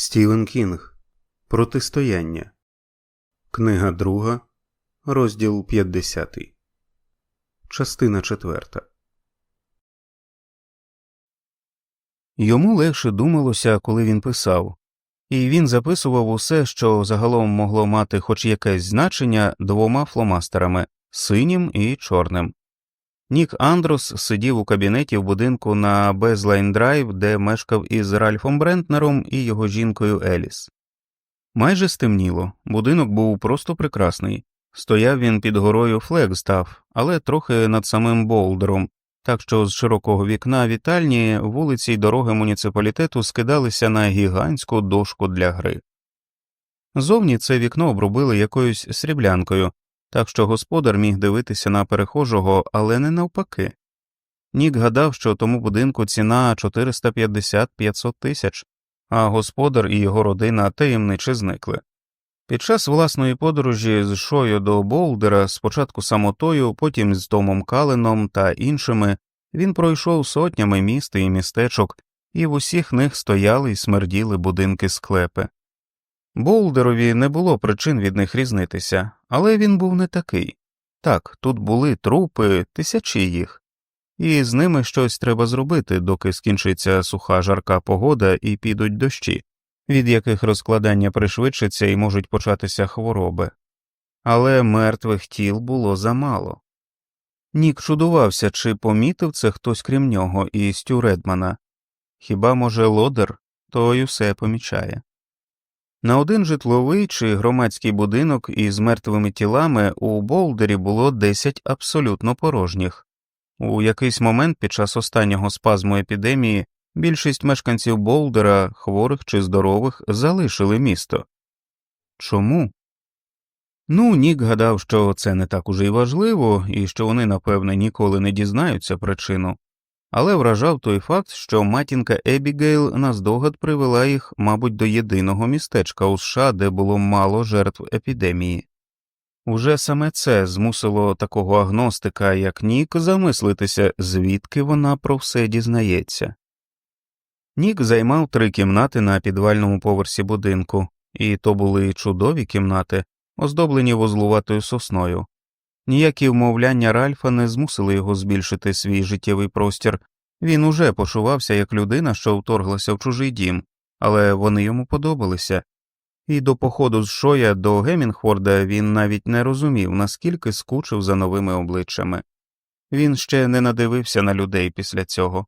Стівен Кінг Протистояння. Книга друга, розділ 50. Частина четверта. Йому легше думалося, коли він писав, і він записував усе, що загалом могло мати хоч якесь значення двома фломастерами синім і чорним. Нік Андрос сидів у кабінеті в будинку на Безлайн Драйв, де мешкав із Ральфом Брентнером і його жінкою Еліс. Майже стемніло, будинок був просто прекрасний. Стояв він під горою Флегстав, але трохи над самим Болдером, так що з широкого вікна вітальні вулиці й дороги муніципалітету скидалися на гігантську дошку для гри. Зовні це вікно обробили якоюсь сріблянкою, так що господар міг дивитися на перехожого, але не навпаки. Нік гадав, що тому будинку ціна 450-500 тисяч, а господар і його родина таємниче зникли. Під час власної подорожі з Шою до Болдера, спочатку самотою, потім з Томом Каленом та іншими, він пройшов сотнями міст і містечок, і в усіх них стояли й смерділи будинки склепи. Болдерові не було причин від них різнитися, але він був не такий. Так, тут були трупи, тисячі їх, і з ними щось треба зробити, доки скінчиться суха жарка погода і підуть дощі, від яких розкладання пришвидшиться і можуть початися хвороби. Але мертвих тіл було замало. Нік чудувався, чи помітив це хтось крім нього і Стю Редмана. Хіба, може, лодер, той усе помічає. На один житловий чи громадський будинок із мертвими тілами у Болдері було 10 абсолютно порожніх. У якийсь момент під час останнього спазму епідемії більшість мешканців Болдера, хворих чи здорових, залишили місто. Чому? Ну, Нік гадав, що це не так уже й важливо, і що вони, напевне, ніколи не дізнаються причину, але вражав той факт, що матінка Ебігейл наздогад привела їх, мабуть, до єдиного містечка у США, де було мало жертв епідемії. Уже саме це змусило такого агностика, як Нік, замислитися, звідки вона про все дізнається. Нік займав три кімнати на підвальному поверсі будинку, і то були чудові кімнати, оздоблені вузлуватою сосною. Ніякі вмовляння Ральфа не змусили його збільшити свій життєвий простір, він уже почувався як людина, що вторглася в чужий дім, але вони йому подобалися, і до походу з Шоя до Гемінгфорда він навіть не розумів, наскільки скучив за новими обличчями. Він ще не надивився на людей після цього.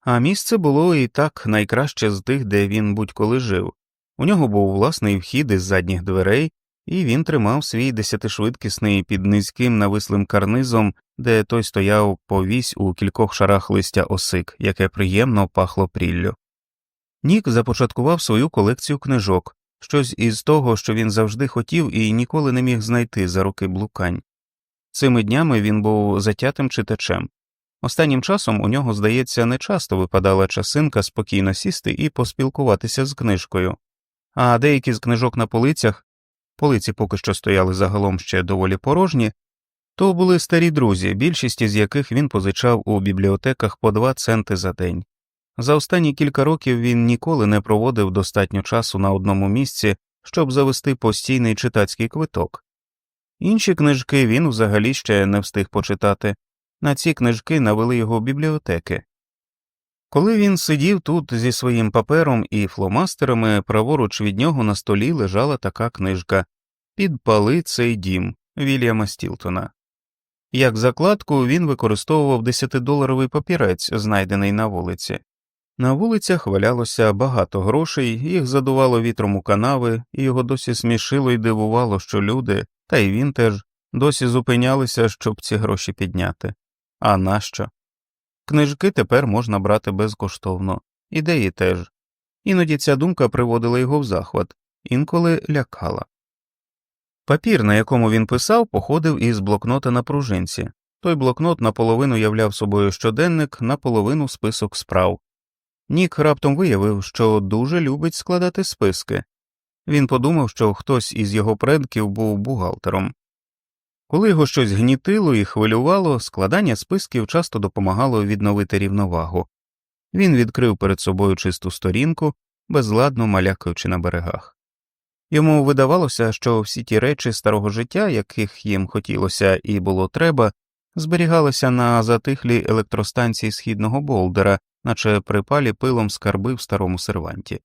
А місце було і так найкраще з тих, де він будь-коли жив. У нього був власний вхід із задніх дверей, і він тримав свій десятишвидкісний під низьким навислим карнизом, де той стояв повісь у кількох шарах листя осик, яке приємно пахло пріллю. Нік започаткував свою колекцію книжок, щось із того, що він завжди хотів і ніколи не міг знайти за руки блукань. Цими днями він був затятим читачем. Останнім часом у нього, здається, не часто випадала часинка спокійно сісти і поспілкуватися з книжкою, а деякі з книжок на полицях полиці поки що стояли загалом ще доволі порожні, то були старі друзі, більшість із яких він позичав у бібліотеках по два центи за день. За останні кілька років він ніколи не проводив достатньо часу на одному місці, щоб завести постійний читацький квиток. Інші книжки він взагалі ще не встиг почитати, на ці книжки навели його бібліотеки. Коли він сидів тут зі своїм папером і фломастерами, праворуч від нього на столі лежала така книжка Підпали цей дім Вільяма Стілтона. Як закладку він використовував 10-доларовий папірець, знайдений на вулиці. На вулицях валялося багато грошей, їх задувало вітром у канави, і його досі смішило і дивувало, що люди, та й він теж, досі зупинялися, щоб ці гроші підняти. А нащо? Книжки тепер можна брати безкоштовно, ідеї теж. Іноді ця думка приводила його в захват, інколи лякала. Папір, на якому він писав, походив із блокнота на пружинці. Той блокнот наполовину являв собою щоденник, наполовину список справ. Нік раптом виявив, що дуже любить складати списки. Він подумав, що хтось із його предків був бухгалтером. Коли його щось гнітило і хвилювало, складання списків часто допомагало відновити рівновагу. Він відкрив перед собою чисту сторінку, безладно малякаючи на берегах. Йому видавалося, що всі ті речі старого життя, яких їм хотілося і було треба, зберігалися на затихлій електростанції східного болдера, наче припалі пилом скарби в старому серванті.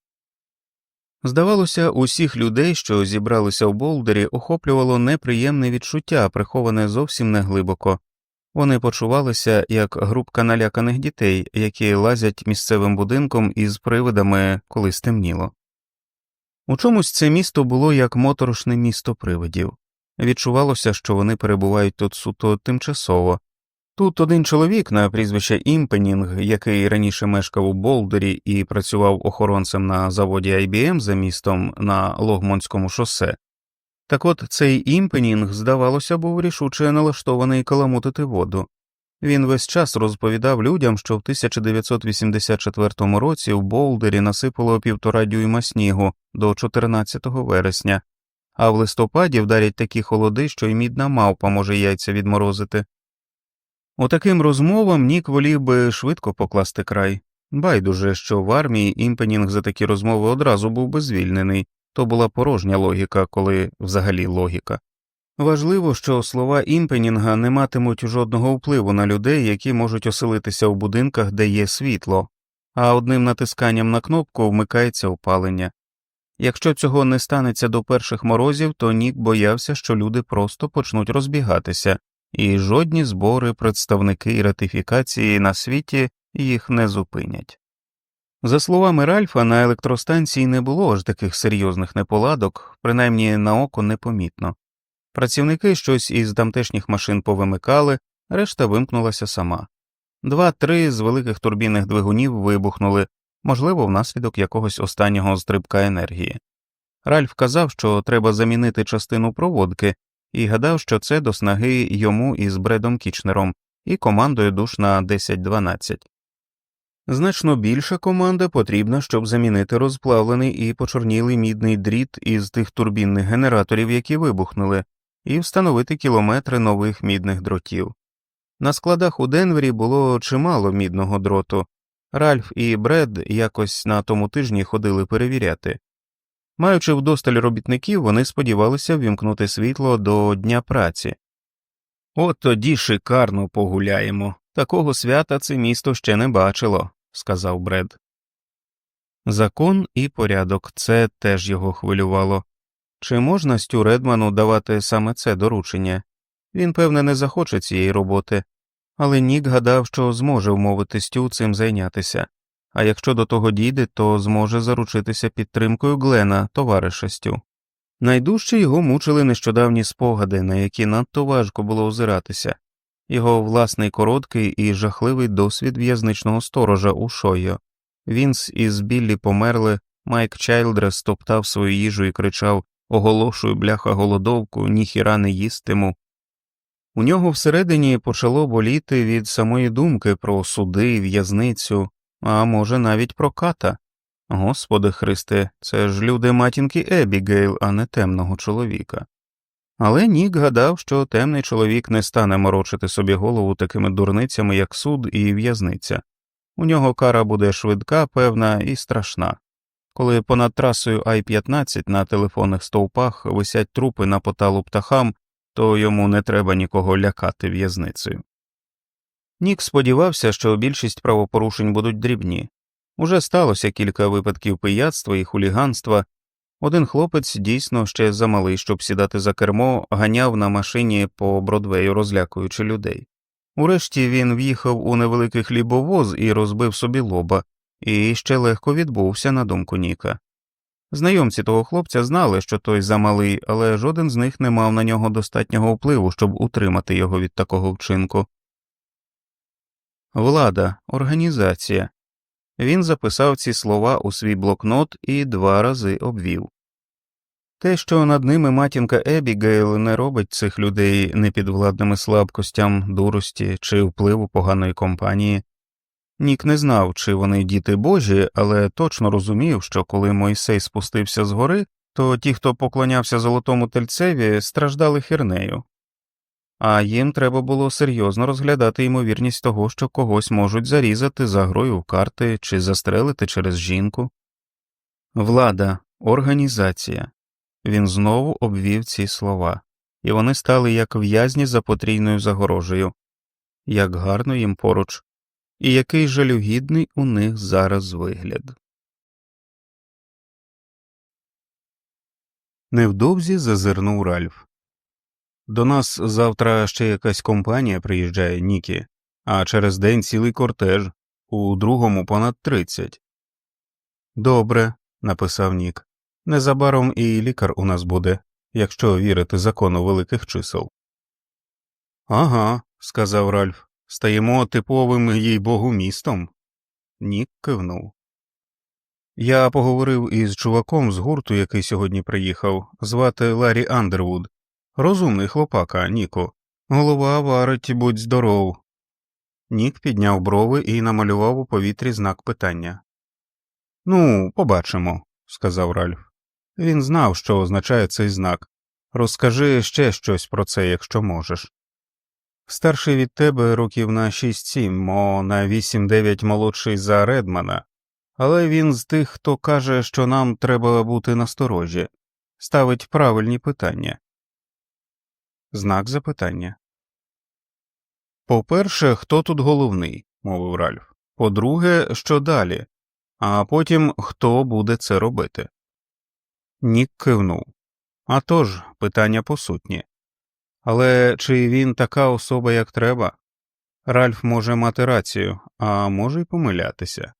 Здавалося, усіх людей, що зібралися в болдері, охоплювало неприємне відчуття, приховане зовсім неглибоко. Вони почувалися як групка наляканих дітей, які лазять місцевим будинком із привидами, коли стемніло. У чомусь це місто було як моторошне місто привидів. Відчувалося, що вони перебувають тут суто тимчасово. Тут один чоловік на прізвище Імпенінг, який раніше мешкав у Болдері і працював охоронцем на заводі IBM за містом на Логмонському шосе. Так от цей імпенінг, здавалося, був рішуче налаштований каламутити воду. Він весь час розповідав людям, що в 1984 році в Болдері насипало півтора дюйма снігу до 14 вересня, а в листопаді вдарять такі холоди, що й мідна мавпа може яйця відморозити. Отаким розмовам Нік волів би швидко покласти край. Байдуже, що в армії імпенінг за такі розмови одразу був би звільнений, то була порожня логіка, коли взагалі логіка. Важливо, що слова імпенінга не матимуть жодного впливу на людей, які можуть оселитися в будинках, де є світло, а одним натисканням на кнопку вмикається опалення. Якщо цього не станеться до перших морозів, то Нік боявся, що люди просто почнуть розбігатися, і жодні збори, представники ратифікації на світі їх не зупинять. За словами Ральфа, на електростанції не було аж таких серйозних неполадок, принаймні на око непомітно. Працівники щось із тамтешніх машин повимикали, решта вимкнулася сама. Два-три з великих турбінних двигунів вибухнули, можливо, внаслідок якогось останнього стрибка енергії. Ральф казав, що треба замінити частину проводки, і гадав, що це до снаги йому із Бредом Кічнером і командою душ на 10-12. Значно більша команда потрібна, щоб замінити розплавлений і почорнілий мідний дріт із тих турбінних генераторів, які вибухнули, і встановити кілометри нових мідних дротів. На складах у Денвері було чимало мідного дроту. Ральф і Бред якось на тому тижні ходили перевіряти. Маючи вдосталь робітників, вони сподівалися ввімкнути світло до Дня праці. От тоді шикарно погуляємо. Такого свята це місто ще не бачило, сказав Бред. Закон і порядок це теж його хвилювало. Чи можна Стю Редману давати саме це доручення? Він, певне, не захоче цієї роботи, але Нік гадав, що зможе вмовити Стю цим зайнятися, а якщо до того дійде, то зможе заручитися підтримкою Глена, товариша Стю. Найдужче його мучили нещодавні спогади, на які надто важко було озиратися, його власний короткий і жахливий досвід в'язничного сторожа у Шойо. Вінс із Біллі померли, Майк Чайлдрес топтав свою їжу і кричав Оголошую, бляха, голодовку, ніхіра не їстиму. У нього всередині почало боліти від самої думки про суди, в'язницю, а може, навіть про ката. Господи Христе, це ж люди матінки Ебігейл, а не темного чоловіка. Але Нік гадав, що темний чоловік не стане морочити собі голову такими дурницями, як суд і в'язниця. У нього кара буде швидка, певна і страшна. Коли понад трасою Ай 15 на телефонних стовпах висять трупи на поталу птахам, то йому не треба нікого лякати в'язницею. Нік сподівався, що більшість правопорушень будуть дрібні. Уже сталося кілька випадків пияцтва і хуліганства. Один хлопець дійсно ще замалий, щоб сідати за кермо, ганяв на машині по Бродвею, розлякуючи людей. Урешті він в'їхав у невеликий хлібовоз і розбив собі лоба, і ще легко відбувся на думку Ніка. Знайомці того хлопця знали, що той замалий, але жоден з них не мав на нього достатнього впливу, щоб утримати його від такого вчинку. Влада, організація. Він записав ці слова у свій блокнот і два рази обвів. Те, що над ними матінка Ебігейл не робить цих людей непідвладними слабкостям, дурості чи впливу поганої компанії. Нік не знав, чи вони діти божі, але точно розумів, що коли Мойсей спустився з гори, то ті, хто поклонявся золотому тельцеві, страждали хірнею, а їм треба було серйозно розглядати ймовірність того, що когось можуть зарізати за грою в карти чи застрелити через жінку. Влада, організація. Він знову обвів ці слова, і вони стали як в'язні за потрійною загорожею, як гарно їм поруч, і який жалюгідний у них зараз вигляд. Невдовзі зазирнув Ральф. До нас завтра ще якась компанія приїжджає, Нікі, а через день цілий кортеж, у другому понад тридцять. Добре, написав Нік. Незабаром і лікар у нас буде, якщо вірити закону великих чисел. Ага, сказав Ральф. Стаємо типовим їй богу містом. Нік кивнув. Я поговорив із чуваком з гурту, який сьогодні приїхав, звати Ларі Андервуд. Розумний хлопака, Ніку. Голова варить, будь здоров. Нік підняв брови і намалював у повітрі знак питання. Ну, побачимо, сказав Ральф. Він знав, що означає цей знак. Розкажи ще щось про це, якщо можеш. Старший від тебе років на 6-7, мо на 8-9 молодший за Редмана, але він з тих, хто каже, що нам треба бути насторожі, ставить правильні питання. Знак запитання. По-перше, хто тут головний, мовив Ральф. По-друге, що далі, а потім хто буде це робити. Нік кивнув. А тож, питання посутні. Але чи він така особа, як треба? Ральф може мати рацію, а може й помилятися.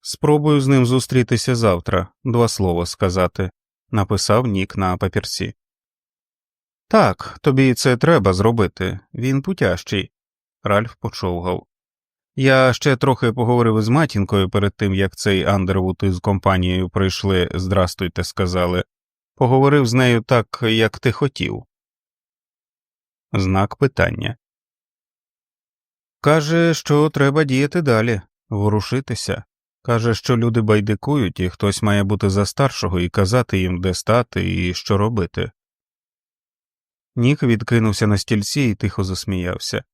Спробую з ним зустрітися завтра, два слова сказати, написав Нік на папірці. Так, тобі це треба зробити, він путящий. Ральф почовгав. Я ще трохи поговорив із матінкою перед тим, як цей Андервуд із компанією прийшли, здрастуйте, сказали. Поговорив з нею так, як ти хотів. Знак питання. Каже, що треба діяти далі, ворушитися. Каже, що люди байдикують, і хтось має бути за старшого і казати їм, де стати і що робити. Нік відкинувся на стільці і тихо засміявся.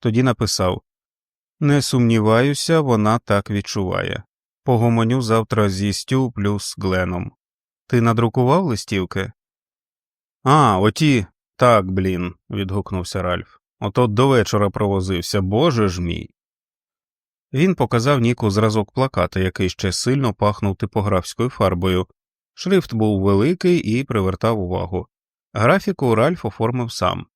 Тоді написав Не сумніваюся, вона так відчуває. Погомоню завтра зі Стю плюс Гленом. Ти надрукував листівки? А, оті. Так, блін, відгукнувся Ральф. Ото до вечора провозився, боже ж мій. Він показав Ніку зразок плаката, який ще сильно пахнув типографською фарбою. Шрифт був великий і привертав увагу. Графіку Ральф оформив сам.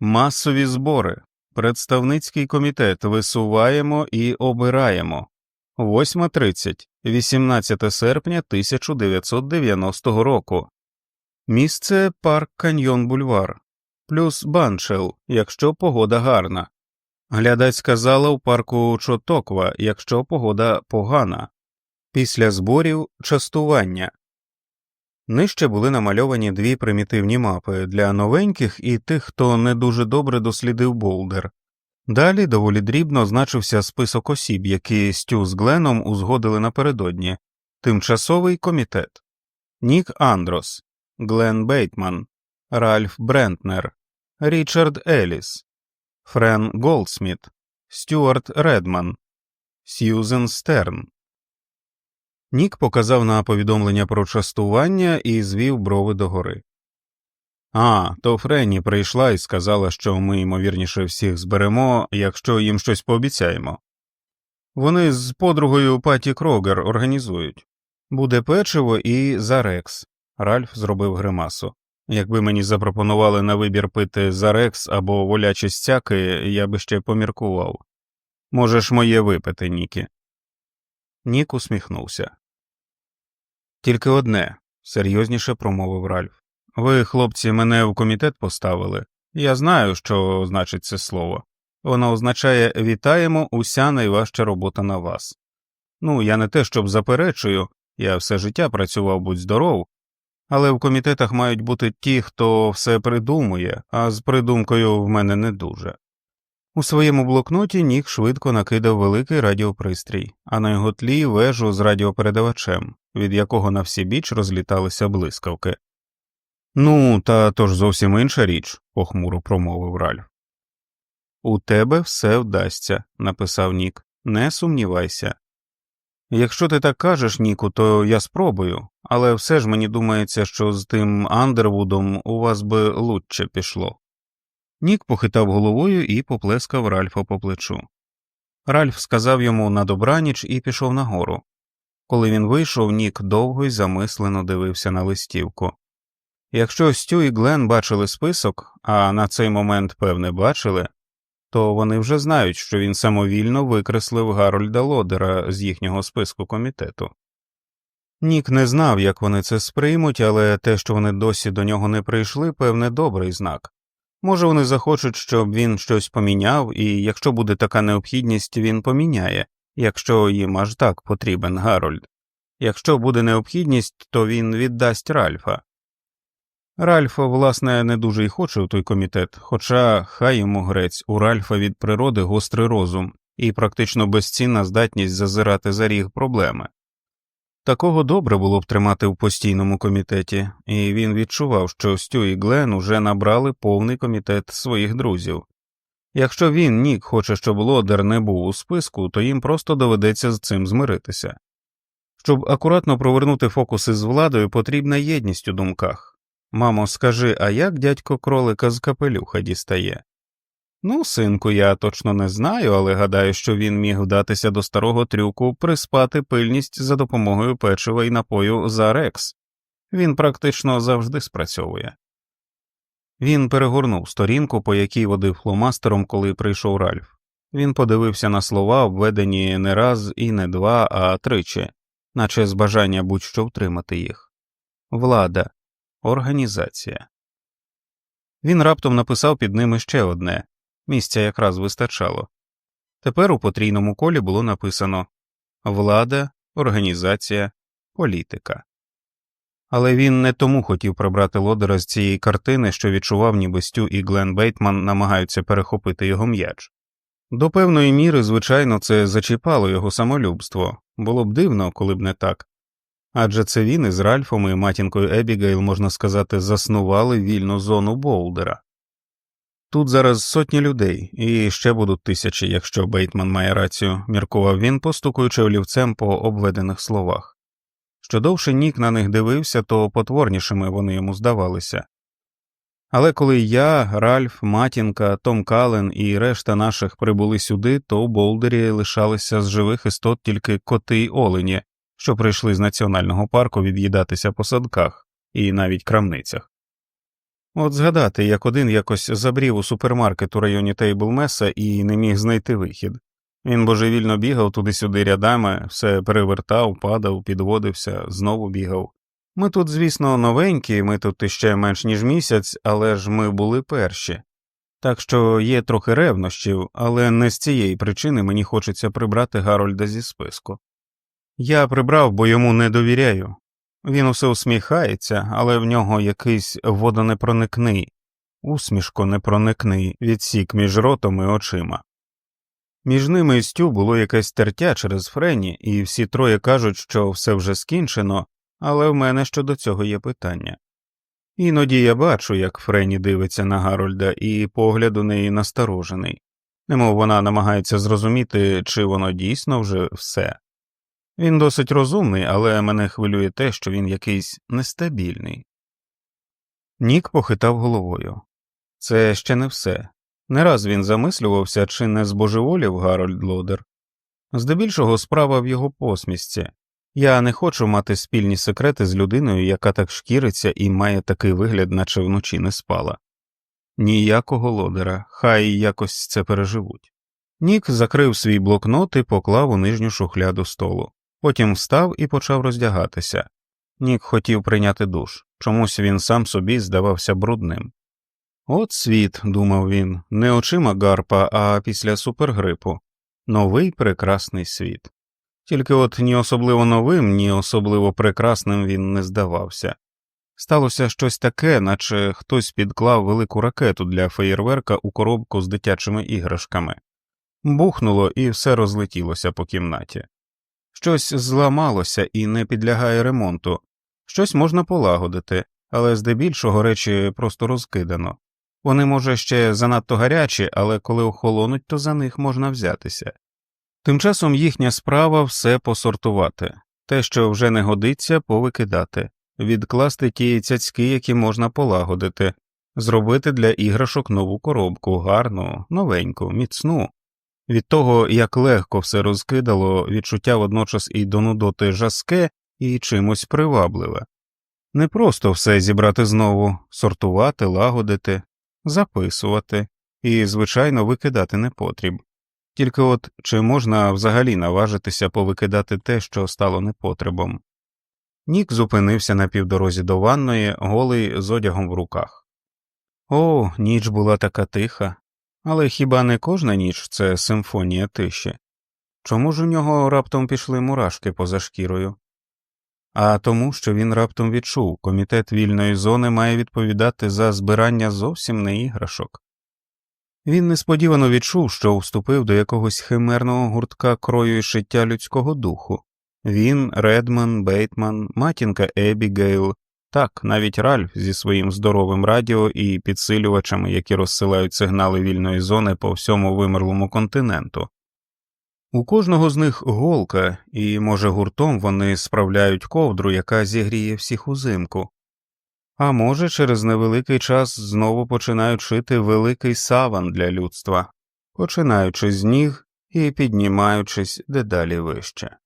Масові збори. Представницький комітет висуваємо і обираємо. 8.30, 18 серпня 1990 року. Місце парк Каньйон Бульвар, плюс баншел, якщо погода гарна. Глядацька зала у парку Чотоква, якщо погода погана. Після зборів частування. Нижче були намальовані дві примітивні мапи для новеньких і тих, хто не дуже добре дослідив Болдер. Далі доволі дрібно значився список осіб, які Стю з Гленом узгодили напередодні. Тимчасовий комітет. Нік Андрос, Глен Бейтман, Ральф Брентнер, Річард Еліс, Френ Голдсміт, Стюарт Редман, Сьюзен Стерн. Нік показав на повідомлення про частування і звів брови догори. А, то Френі прийшла і сказала, що ми, ймовірніше, всіх зберемо, якщо їм щось пообіцяємо. Вони з подругою Паті Крогер організують буде печиво і зарекс. Ральф зробив гримасу. Якби мені запропонували на вибір пити зарекс або волячі стяки, я би ще поміркував. Можеш моє випити, Нікі. Нік усміхнувся. Тільки одне, серйозніше промовив Ральф. Ви, хлопці, мене в комітет поставили. Я знаю, що значить це слово. Воно означає вітаємо, уся найважча робота на вас. Ну, я не те, щоб заперечую, я все життя працював будь здоров, але в комітетах мають бути ті, хто все придумує, а з придумкою в мене не дуже. У своєму блокноті Нік швидко накидав великий радіопристрій, а на його тлі вежу з радіопередавачем, від якого на всі біч розліталися блискавки. Ну, та то ж зовсім інша річ, похмуро промовив Ральф. У тебе все вдасться, написав Нік, не сумнівайся. Якщо ти так кажеш, Ніку, то я спробую, але все ж мені думається, що з тим Андервудом у вас би лучше пішло. Нік похитав головою і поплескав Ральфа по плечу. Ральф сказав йому на добраніч і пішов нагору. Коли він вийшов, Нік довго й замислено дивився на листівку. Якщо Стю і Глен бачили список, а на цей момент, певне, бачили, то вони вже знають, що він самовільно викреслив Гарольда Лодера з їхнього списку комітету. Нік не знав, як вони це сприймуть, але те, що вони досі до нього не прийшли, певне, добрий знак. Може, вони захочуть, щоб він щось поміняв, і якщо буде така необхідність, він поміняє, якщо їм аж так потрібен Гарольд. Якщо буде необхідність, то він віддасть Ральфа. Ральф, власне, не дуже й хоче у той комітет, хоча хай йому грець, у Ральфа від природи гострий розум і практично безцінна здатність зазирати за ріг проблеми. Такого добре було б тримати в постійному комітеті, і він відчував, що Стю і Глен уже набрали повний комітет своїх друзів. Якщо він, Нік, хоче, щоб Лодер не був у списку, то їм просто доведеться з цим змиритися. Щоб акуратно провернути фокуси з владою, потрібна єдність у думках. Мамо, скажи, а як дядько кролика з капелюха дістає? Ну, синку, я точно не знаю, але гадаю, що він міг вдатися до старого трюку приспати пильність за допомогою печива і напою за рекс. Він практично завжди спрацьовує. Він перегорнув сторінку, по якій водив фломастером, коли прийшов Ральф. Він подивився на слова, введені не раз і не два, а тричі, наче з бажання будь-що втримати їх. Влада, організація. Він раптом написав під ними ще одне місця якраз вистачало. Тепер у потрійному колі було написано влада, організація, політика. Але він не тому хотів прибрати лодера з цієї картини, що відчував, ніби Стю і Глен Бейтман намагаються перехопити його м'яч. До певної міри, звичайно, це зачіпало його самолюбство, було б дивно, коли б не так. Адже це він із Ральфом і матінкою Ебігейл, можна сказати, заснували вільну зону Болдера. Тут зараз сотні людей, і ще будуть тисячі, якщо Бейтман має рацію, міркував він, постукуючи олівцем по обведених словах. Що довше Нік на них дивився, то потворнішими вони йому здавалися. Але коли я, Ральф, Матінка, Том Кален і решта наших прибули сюди, то у Болдері лишалися з живих істот тільки коти й олені, що прийшли з національного парку від'їдатися по садках і навіть крамницях. От згадати, як один якось забрів у супермаркет у районі Тейблмеса і не міг знайти вихід. Він божевільно бігав туди-сюди рядами, все перевертав, падав, підводився, знову бігав. Ми тут, звісно, новенькі, ми тут іще менш ніж місяць, але ж ми були перші. Так що є трохи ревнощів, але не з цієї причини мені хочеться прибрати Гарольда зі списку. Я прибрав, бо йому не довіряю. Він усе усміхається, але в нього якийсь водонепроникний, усмішко непроникний відсік між ротом і очима. Між ними і Стю було якесь тертя через Френі, і всі троє кажуть, що все вже скінчено, але в мене щодо цього є питання. Іноді я бачу, як Френі дивиться на Гарольда, і погляд у неї насторожений, немов вона намагається зрозуміти, чи воно дійсно вже все. Він досить розумний, але мене хвилює те, що він якийсь нестабільний. Нік похитав головою. Це ще не все. Не раз він замислювався, чи не збожеволів Гарольд Лодер. Здебільшого справа в його посмішці. Я не хочу мати спільні секрети з людиною, яка так шкіриться і має такий вигляд, наче вночі не спала. Ніякого лодера, хай якось це переживуть. Нік закрив свій блокнот і поклав у нижню шухляду столу. Потім встав і почав роздягатися. Нік хотів прийняти душ, чомусь він сам собі здавався брудним. От світ, думав він, не очима гарпа, а після супергрипу новий прекрасний світ. Тільки от ні особливо новим, ні особливо прекрасним він не здавався. Сталося щось таке, наче хтось підклав велику ракету для феєрверка у коробку з дитячими іграшками, бухнуло і все розлетілося по кімнаті. Щось зламалося і не підлягає ремонту, щось можна полагодити, але здебільшого речі просто розкидано. Вони, може, ще занадто гарячі, але коли охолонуть, то за них можна взятися. Тим часом їхня справа все посортувати, те, що вже не годиться, повикидати, відкласти ті цяцьки, які можна полагодити, зробити для іграшок нову коробку, гарну, новеньку, міцну. Від того, як легко все розкидало, відчуття водночас і до нудоти жаске і чимось привабливе. Не просто все зібрати знову, сортувати, лагодити, записувати і, звичайно, викидати непотріб. Тільки от чи можна взагалі наважитися повикидати те, що стало непотребом? Нік зупинився на півдорозі до ванної, голий з одягом в руках. О, ніч була така тиха, але хіба не кожна ніч це симфонія тиші? Чому ж у нього раптом пішли мурашки поза шкірою? А тому, що він раптом відчув, комітет вільної зони має відповідати за збирання зовсім не іграшок. Він несподівано відчув, що вступив до якогось химерного гуртка крою і шиття людського духу. Він, Редман, Бейтман, матінка Ебігейл, так, навіть Ральф зі своїм здоровим радіо і підсилювачами, які розсилають сигнали вільної зони по всьому вимерлому континенту. У кожного з них голка, і, може, гуртом вони справляють ковдру, яка зігріє всіх узимку. А може, через невеликий час знову починають шити великий саван для людства, починаючи з ніг і піднімаючись дедалі вище.